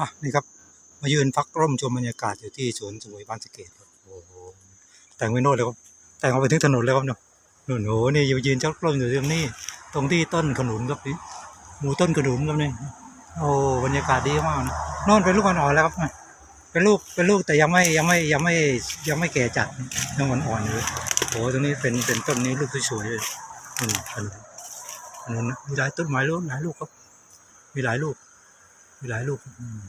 อะนี่ครับ มายืนพักร่มชมบรรยากาศอยู่ที่สวนสมุยบานสะเกตครับโอ้โหแต่งไว้โน่นเลยครับแต่งเอาไปถึงถนนเลยครับเนาะนู่นโอ้นี่อยู่ยืนชักร่มอยู่ตรงนี้ ตรงที่ต้นขนุนครับนี่หมู่ต้นขนุนครับนี่โอ้บรรยากาศดีมากนะโน่นเป็นลูกอ่อนๆแล้วครับเป็นลูกเป็นลูกแต่ยังไม่ยังไม่ยังไม่ยังไม่แก่จัดยังอ่อนๆอยู่เลยโอ้ตรงนี้เป็นเป็นต้นนี้ลูกสวยๆเลยอืมขนุนขนุนมีหลายต้นไม้ลูกหลายลูกครับ มีหลายลูก มีหลายลูกอืม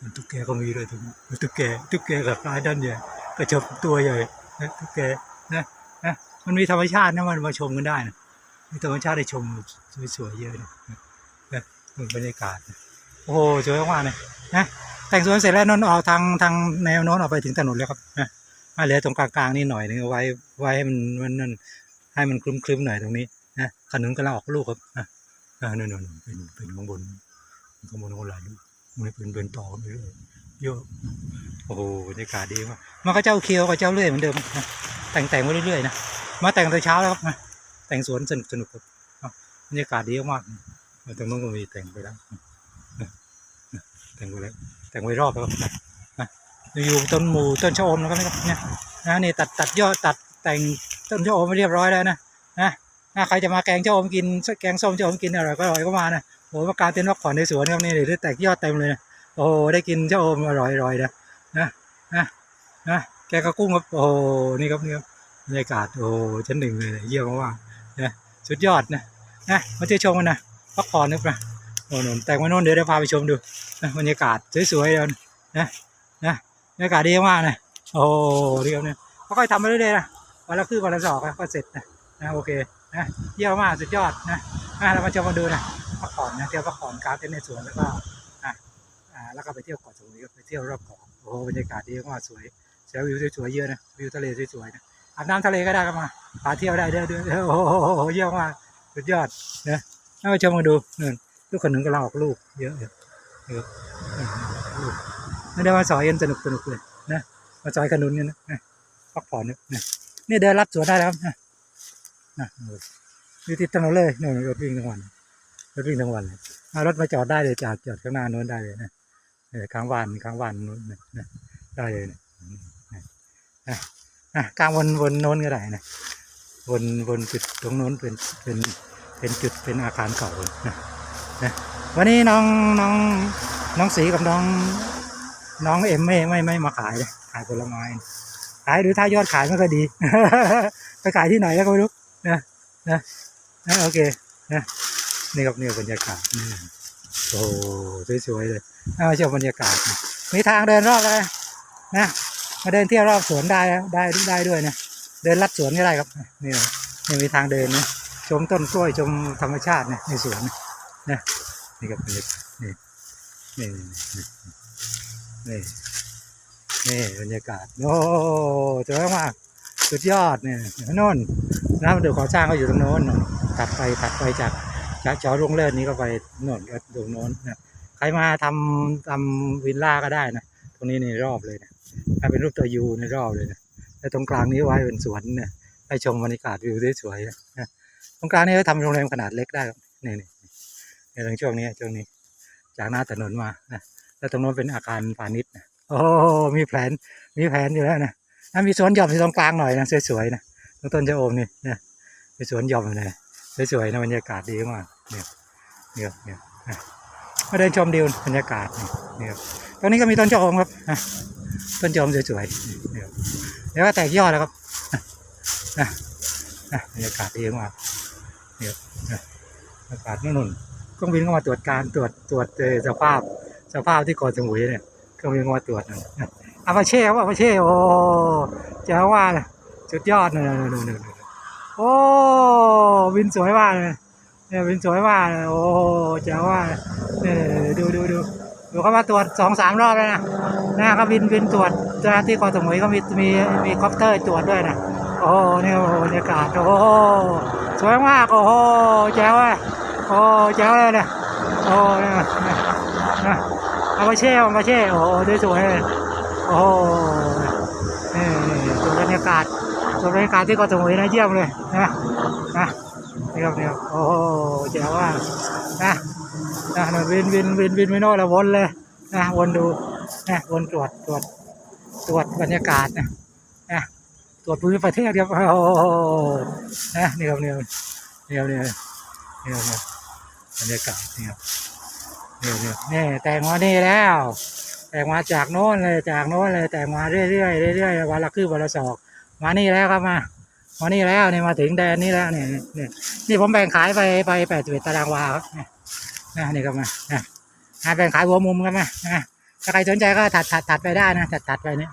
มันตุ๊กแกก็มีเลยตรงตุ๊กแกตุ๊กแกกับปลายด้านใหญ่กระจบตัวใหญ่นะตุ๊กแกนะนะมันมีธรรมชาตินะมันมาชมกันได้นะมีธรรมชาติได้ชมสวยๆเยอะนะนะนบรรยากาศโอ้โหสวยมากเลยนะแต่งสวนเสร็จแล้วนนท์ออกทางทางแนวโน้นออกไปถึงถนนแล้วครับนะมาเหลือตรงกลางๆนี่หน่อยนึงเอาไว้ไว้ให้มันมันนั่นให้มันคลึ้มๆหน่อยตรงนี้นะขนุนกำลังออกลูกครับนะอ่านั่นนั่นๆเป็นเป็นข้างบน ข้างบนข้างบนหลายลูกมันเป็นเป็นต่อไปเรื่อยเยอะโอ้โหบรรยากาศดีมากมันก็เจ้าเคียวกับเจ้าเลื่อยเหมือนเดิมนะแต่งแต่งไปเรื่อยๆนะมาแต่งแต่เช้าแล้วครับนะแต่งสวนสนุกสนุกครับอะบรรยากาศดีมากตรงนู้นก็มีแต่งไปแล้วแต่งไปแล้วแต่งไว้รอบแล้วครับนะอยู่ต้นหมูต้นชะอมนะครับเนี่ยนะนี่ตัดตัดยอดตัดแต่งต้นชะอมไปเรียบร้อยแล้วนะนะใครจะมาแกงชะอมกินแกงส้มชะอมกินอร่อยก็อร่อยก็มานะ อ้มาการเต้นพักผ่อนในสวนครับนี่เดี๋ยวแตกยอดเต็มเลยนะโอ้โหได้กินชะอมอร่อยอร่อยนะนะนะนะแกกระกุ้งครับโอ้โหนี่ครับนี่ครับบรรยากาศโอ้โหชั้นหนึ่งเลยเยี่ยมมากนะสุดยอดนะนะมาเที่ยวชมกันนะพักผ่อนนึกนะโอ้โหแต่งมาโน่นเดี๋ยวเดี๋ยวพาไปชมดูนะบรรยากาศสวยๆเลยนะนะบรรยากาศดีมากนะโอ้โหดีครับเนี่ยค่อยๆทำไปเรื่อยๆนะวันละคืบวันละสองก็เสร็จนะนะโอเค นะเยี่ยมมากสุดยอดนะนะเรามาชมมาดูนะพักผ่อนนะเที่ยวพักผ่อนกราฟเต้นในสวนแล้วก็อะอ่าแล้วก็ไปเที่ยวเกาะสมุยไปเที่ยวรอบเกาะโอ้โหบรรยากาศดีมากสวยเสียวิวสวยๆเยอะนะวิวทะเลสวยๆนะอาบน้ำทะเลก็ได้ก็มาพาเที่ยวได้ด้วยด้วยโอ้โหเยี่ยมมากสุดยอดนะเอามาชมมาดูนี่นลูกขนุนกำลังออกลูกเยอะเยอะลยไม่ได้มาสอยกันสนุกสนุกเลยนะมาสอยขนุนกันนะนะพักผ่อนนะนะนี่เดินลัดสวนได้แล้วนะ นะอยู่ติดถนนเลยนี่นรถวิ่งทั้งวันรถวิ่งทั้งวันเลยเอารถมาจอดได้เลยจอดจอดข้างหน้าโน้นได้เลยนะข้างวันข้างวันโน้นนะได้เลยนะนะนะกลางวนวนโน้นก็ได้นะวนวนจุดตรงโน้นเป็นเป็นเป็นจุดเป็นอาคารเก่านะนะวันนี้น้องน้องน้องสีกับน้อง น้องเอ็มไม่ไม่ไม่มาขายเลยขายผลไม้ขายหรือถ้ายอดขายไม่ค่อยดี ไปขายที่ไหนก็ไม่รู้ นะนะนะโอเคนะนี่ครับนี่บรรยากาศนี่โอ้โหสวยๆเลยเอาชมบรรยากาศนะมีทางเดินรอบแล้วนะมาเดินเที่ยวรอบสวนได้ได้ได้ด้วยนะเดินลัดสวนก็ได้ครับนี่นี่มีทางเดินนะชมต้นกล้วยชมธรรมชาตินะในสวนนะนะนี่ครับบรรยากาศนี่นี่นี่นี่บรรยากาศโอ้สวยมาก สุดยอดเนี่ยโน่นน้ำเดือขอสร้างก็อยู่ตรงโน้นตัดไปถัดไปจากจากจอรุ่งเลิศนี้ก็ไปโน่นก็ตรงโน้นนะใครมาทำทำวิลล่าก็ได้นะตรงนี้ในรอบเลยนะถ้าเป็นรูปตัวยูในรอบเลยนะแล้วตรงกลางนี้ไว้เป็นสวนเนี่ยให้ชมบรรยากาศวิวสวยๆนะตรงกลางนี้ก็ทำโรงแรมขนาดเล็กได้ครับนี่นี่ในตรงช่วงนี้ช่วงนี้ จากหน้าถนนมานะแล้วตรงโน้นเป็นอาคารพาณิชย์นะโอ้มีแผนมีแผนอยู่แล้วนะ ถ้ามีสวนหย่อมอยู่ตรงกลางหน่อยนะสวยๆนะตรงต้นจะโอมนี่เนะมีสวนหย่อมเลยสวยๆนะบรรยากาศดีมากเนี่ยเนี่ยเนี่ยมาเดินชมดิวบรรยากาศเนี่ยตรงนี้ก็มีต้นจะโอมครับต้นจะโอมสวยๆเนี่ยแล้วก็แตกยอดแล้วครับนะนะบรรยากาศดีมากเนี่ยอากาศนุ่นๆเครื่องบินก็มาตรวจการตรวจตรวจเอ่อสภาพสภาพที่เกาะสมุยเนี่ยเครื่องบินก็มาตรวจนะ อาปาเช่ว่าอาปาเช่โอ้เจ้าว่าเลยสุดยอดเลยโอ้บินสวยมากเลยเนี่ยบินสวยมากเลยโอ้เจ้าว่าเนี่ยดูดูดูดูเขามาตรวจสองสามรอบแล้วนะนะเขาบินบินตรวจเจ้าหน้าที่เกาะสมุยเขามีมีมีคอปเตอร์ตรวจด้วยนะโอ้เนี่ยบรรยากาศโอ้สวยมากโอ้เจ้าว่าโอ้เจ้าเลยเนี่ยโอ้เนี่ยเนี่ยเนี่ยอามาเช่เอามาเช่โอ้สวยสวยๆเลย โอ้นี่ดูบรรยากาศดูบรรยากาศที่เกาะสมุยนะเยี่ยมเลยนะนะนี่ครับนี่ครับโอ้เจ๋งว่านะนะวินวินวินวินไม่น้อยละวนเลยนะวนดูนะวนตรวจตรวจตรวจบรรยากาศนะนะตรวจภูมิประเทศครับโอ้โหนะนี่ครับนี่ครับนี่ครับนี่ครับนี่ครับนี่ครับรรยากาศนี่ครับนี่ครับนี่ครับนี่แต่งมนี่แล้ว แต่งมาจากโน้นเลยจากโน้นเลยแต่งมาเรื่อยๆเรื่อยๆวันละคืบวันละศอก มานี่แล้วครับมามานี่แล้วนี่มาถึงแดนนี่แล้วเนี่ยเนี่ยนี่ผมแบ่งขายไปไปแปดสิบเอ็ดตารางวาครับนี่นะนี่ครับมานะแบ่งขายหัวมุมครับมานะถ้าใครสนใจก็ถัดถัดถัดไปได้นะถัดถัดไปเนี่ย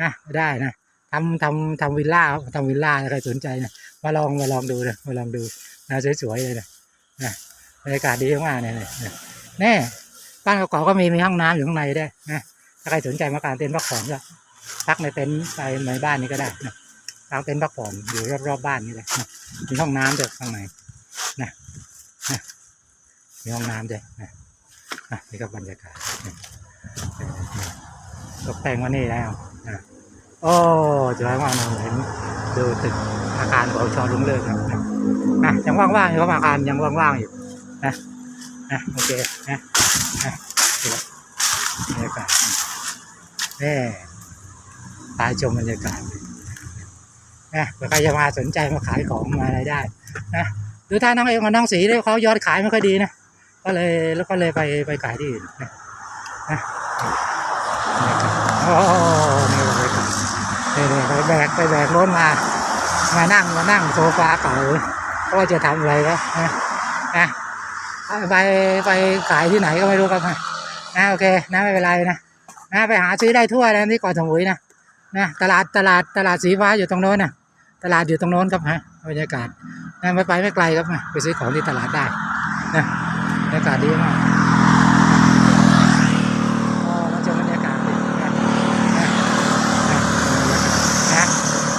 นะได้นะทำทำทำวิลล่าครับทำวิลล่าถ้าใครสนใจนะมาลองมาลองดูนะมาลองดูนะสวยๆเลยนะนะบรรยากาศดีมากเนี่ยเนี่ยเนี่ยแน่ บ้านเก่าๆก็มีมีห้องน้ำอยู่ข้างในด้วยนะถ้าใครสนใจมากางเต็นท์พักผ่อนก็พักในเต็นท์ไปในบ้านนี้ก็ได้นะกางเต็นท์พักผ่อนอยู่รอบๆบบ้านนี่เลยนะมีห้องน้ำด้วยข้างในนะนะมีห้องน้ำด้วยนะนะนี่ก็บรรยากาศตกแต่งมานี่แล้วนะโอ้สวยมากนะเห็นดูตึกอาคารของชอลุงเลิศครับนะนะยังว่างๆอยู่ครับอาคารยังว่างๆอยู่นะนะโอเคนะ บรรยากาศแน่ตาชมบรรยากาศนะเผื่อใครจะมาสนใจมาขายของมาอะไรได้นะดูท่าน้องเองกับน้องสีเนี่ยเขายอดขายไม่ค่อยดีนะก็เลยแล้วก็เลยไปไปขายที่อื่นนะนะโอ้นี่บรรยากาศนี่ไปแบกไปแบกรถมา มานั่งมานั่งโซฟาเก่าก็ว่าจะทำอะไรก็นะนะ ไปไปขายที่ไหนก็ไม่รู้ครับนะโอเคนะไม่เป็นไรนะนะไปหาซื้อได้ทั่วเลยที่เกาะสมุยนะนะตลาดตลาดตลาดสีฟ้าอยู่ตรงโน้นนะตลาดอยู่ตรงโน้นครับฮะบรรยากาศนะไม่ไปไม่ไกลครับนะไปซื้อของที่ตลาดได้นะบรรยากาศดีมากมาชมบรรยากาศดินะนะนะ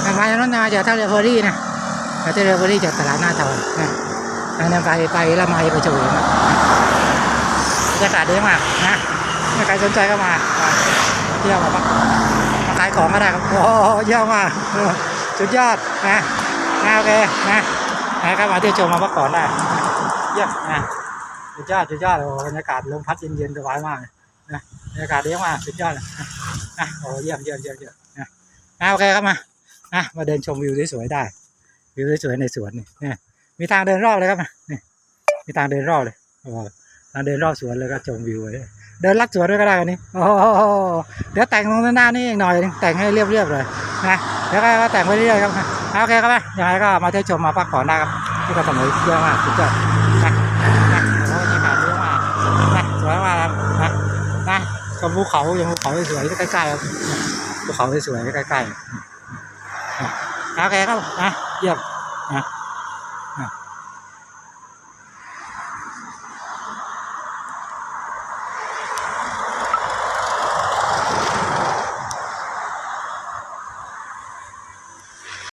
นะมาจากโน้นมาจากท่าเรือเฟอรี่นะมาท่าเรือเฟอรี่จากตลาดหน้าทาวน์นะ ไปไปละไมไปโจยนะบรรยากาศดีมากนะใครสนใจก็มาเที่ยวมาพักมาขายของก็ได้ครับโอ้เยี่ยมมากสุดยอดนะนะโอเคนะนะครับมาเที่ยวชมมาพักผ่อนได้เยี่ยมนะสุดยอดสุดยอดโอ้บรรยากาศลมพัดเย็นๆสบายมากนะบรรยากาศดีมากสุดยอดนะโอ้เยี่ยมเยี่ยมเยี่ยมเยี่ยมนะโอเคครับมานะมาเดินชมวิวสวยๆได้วิวสวยๆในสวนนี่เนี่ย มีทางเดินรอบเลยครับนะนี่มีทางเดินรอบเลยอ้ทางเดินรอบสวนเลยก็ชมวิวเลยเดินลัดสวนด้วยก็ได้กันนี้โอ้โหเดี๋ยวแต่งตรงหน้านี่อีกหน่อยแต่งให้เรียบๆเลยนะเดี๋ยวก็แต่งไปเรื่อยๆครับโอเคครับยังไงก็มาเที่ยวชมมาพักผ่อนได้ครับที่กาะสมุยเยอะมากสุดยอดนะนะโอ้ยหาดเยอะมากนะสวยมากครับนะนะกับภูเขาอย่างภูเขาสวยๆใกล้ๆครับภูเขาสวยๆใกล้ๆโอเคครับนะเยี่ยมนะ